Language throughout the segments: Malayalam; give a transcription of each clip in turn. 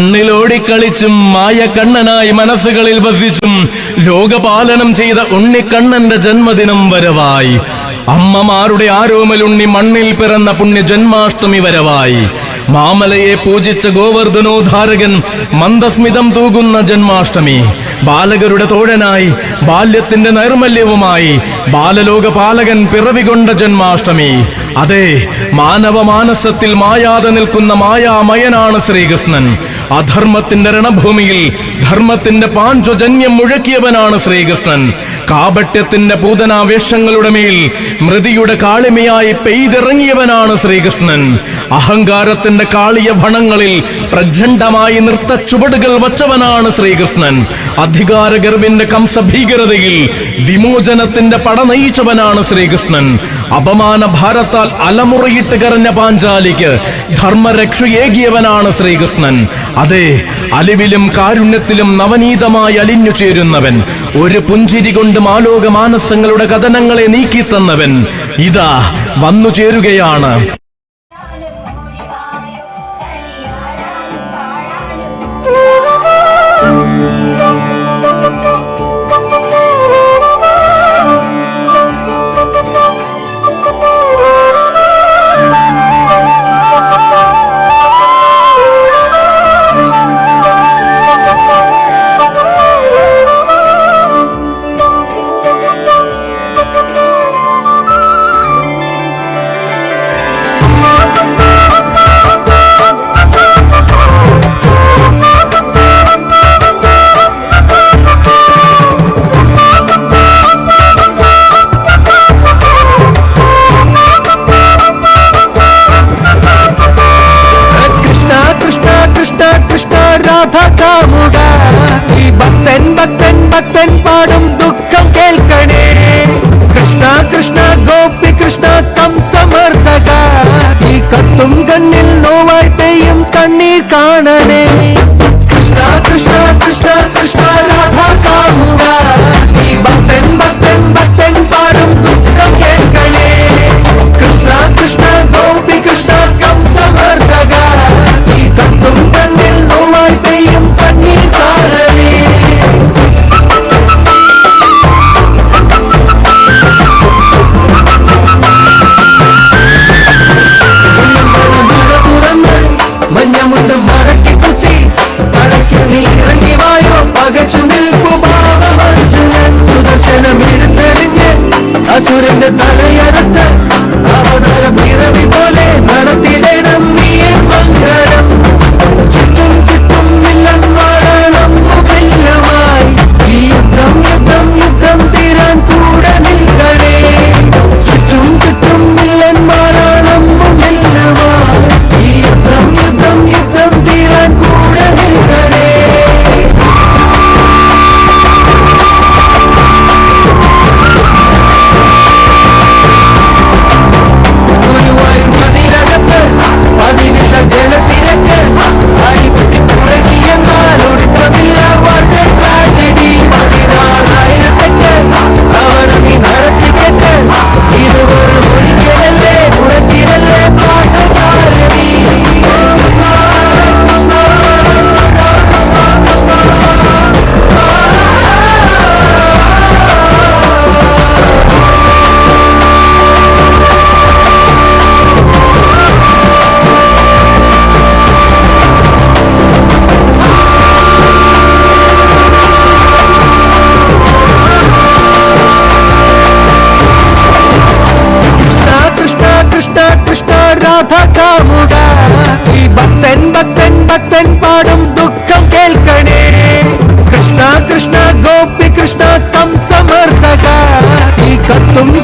മണ്ണിലോടിക്കളിച്ചും മായ കണ്ണനായി മനസ്സുകളിൽ വസിച്ചും ലോകപാലനം ചെയ്ത ഉണ്ണിക്കണ്ണന്റെ ജന്മദിനം വരവായി. അമ്മമാരുടെ ആരോമലുണ്ണി മണ്ണിൽ പിറന്ന പുണ്യ ജന്മാഷ്ടമി വരവായി. മാമലയെ പൂജിച്ച ഗോവർദ്ധനോധാരകൻ മന്ദസ്മിതം തൂകുന്ന ജന്മാഷ്ടമി. ബാലകരുടെ തോഴനായി ബാല്യത്തിന്റെ നൈർമല്യവുമായി ബാലലോക പാലകൻ പിറവികൊണ്ട ജന്മാഷ്ടമി. അതെ മാനവ മാനസത്തിൽ മായാതെ നിൽക്കുന്ന മായാമയനാണ് ശ്രീകൃഷ്ണൻ. അധർമ്മത്തിന്റെ രണഭൂമിയിൽ ധർമ്മത്തിന്റെ പാഞ്ചജന്യം മുഴക്കിയവനാണ് ശ്രീകൃഷ്ണൻ. കാപട്യത്തിന്റെ പൂതനാവേശങ്ങളുടെ മേൽ മൃതിയുടെ കാളിമയായി പെയ്തിറങ്ങിയവനാണ് ശ്രീകൃഷ്ണൻ. അഹങ്കാരത്തിന്റെ കാളിയ ഭണങ്ങളിൽ പ്രചണ്ഡമായി നൃത്ത ചുവടുകൾ വച്ചവനാണ് ശ്രീകൃഷ്ണൻ. അധികാര ഗർവിന്റെ കംസഭീകരതയിൽ വിമോചനത്തിന്റെ പട നയിച്ചവനാണ് ശ്രീകൃഷ്ണൻ. അപമാന ഭാരത്താൽ അലമുറയിട്ട് കരഞ്ഞ പാഞ്ചാലിക്ക് ധർമ്മരക്ഷയേകിയവനാണ് ശ്രീകൃഷ്ണൻ. അതെ അലിവിലും കാരുണ്യത്തിലും നവനീതമായി അലിഞ്ഞു ചേരുന്നവൻ ഒരു പുഞ്ചിരി കൊണ്ട് മാലോക മാനസങ്ങളുടെ കഥനങ്ങളെ നീക്കി തന്നവൻ ഇതാ വന്നു ചേരുകയാണ്. കൃഷ്ണ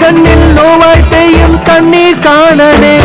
കണ്ണിൽ നോവായി പെയ്യും കണ്ണീർ കാണണേ